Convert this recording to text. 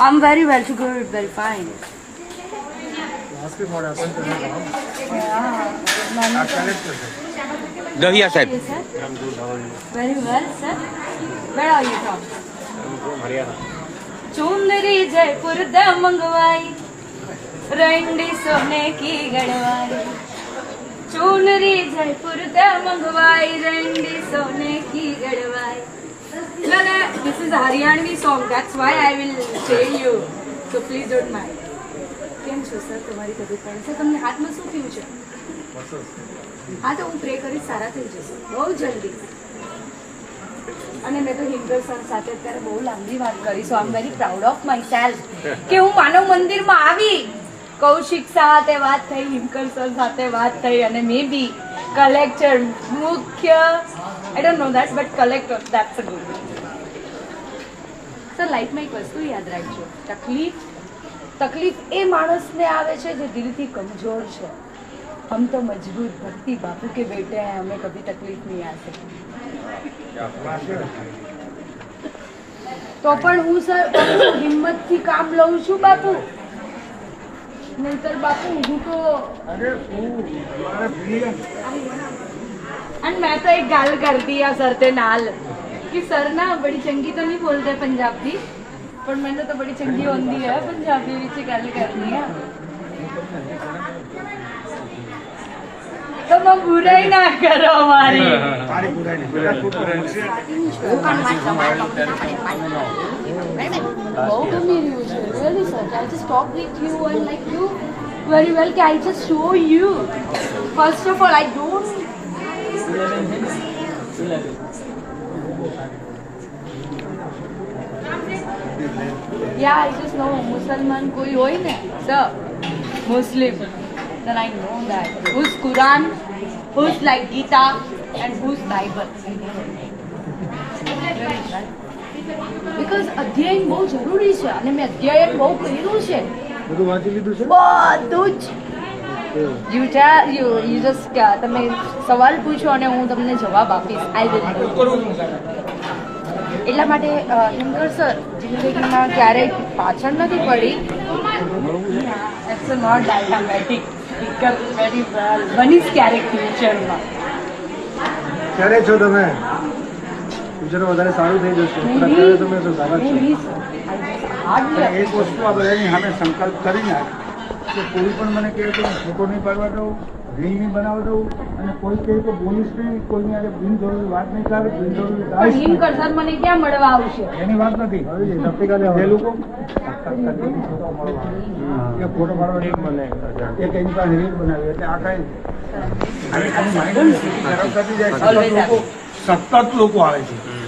I'm very well to good, very fine. Dahiya said. Very well, sir. Where are you from? I'm from Haryana. mangwai Jaipur दम मंगवाई रंडी सोने की गढ़वाई चुनरी जयपुर दम मंगवाई रंडी सोने की गढ़वाई No, no, this is Haryanvi song. That's why I will tell you. So please don't mind. કેમ છો સર તમારી તબિયત પાણી સર તમને હાથમાં શું થયું છે? હા તો હું પ્રે કરીશ સારા થઈ જશે. બહુ જલ્દી. અને મેં તો હિન્દર સર સાથે અત્યારે બહુ લાંબી વાત કરી so I am very proud of myself કે હું માનવ મંદિરમાં આવી. કૌશિક સાથે વાત થઈ હિમકર સર સાથે વાત થઈ અને મે બી કલેક્ટર મુખ્ય I don't know that but collector that's a good sir લાઈફમાં એક વસ્તુ યાદ રાખજો. તકલીફ તકલીફ એ માણસને આવે છે જે દિલથી કમજોર છે. હમ તો મજબૂત ભક્તિ બાપુ કે બેટે હમે કભી તકલીફ નહીં આ તો પણ હું સર હિંમતથી કામ લઉં છું બાપુ? નહીતર બાપુ હું તો અને મેં તો એક ગાલ કરતી આ સર તે નાલ. कि सर ਬੜੀ ਚੰਗੀ चंगी तो नहीं बोल रहे पंजाबी पर मैंने तो बड़ी चंगी आती है पंजाबी में गल करनी है तो मैं बुरा ही ना करो हमारी How come you use it? Really, sir? I just talk with you and like you very well. Can I just show you? First of all, I don't Yeah, I just know મુસલમાન koi હોય ne, sir Muslim then I know that who's Quran who's like Gita and who's Bible Because અધ્યયન બહુ જરૂરી છે અને મેં અધ્યયન બહુ કર્યું છે બધું વાંચી લીધું છે બધું જ યુ યુ યુ જસ્ટ તમે સવાલ પૂછો અને હું તમને જવાબ આપીશ. આઈ વિલ એટલા માટે હિમકર સર જિંદગીમાં ક્યારેય પાછળ નથી પડી. It's not diagrammatic pickup very well બનીશ ક્યારેક ફ્યુચરમાં ક્યારે છો તમે? ફ્યુચર વધારે સારું થઈ જશે. અત્યારે તમે તો સારા છો. એક વસ્તુ આ બધાની સામે સંકલ્પ કરી નાખ કે કોઈ પણ મને કહે કે હું ફોટો નહીં પાડવા દઉં રીલ નહીં બનાવવા દઉં અને કોઈ કહે કે બોલીશ નહીં કોઈની આજે બિનજરૂરી વાત નહીં કરે બિનજરૂરી મને ક્યાં મળવા આવશે? એની વાત નથી. જે લોકો એ ફોટો પાડવા એક મને એક એની પાસે રીલ બનાવી એટલે આ કઈ સતત લોકો આવે. છે.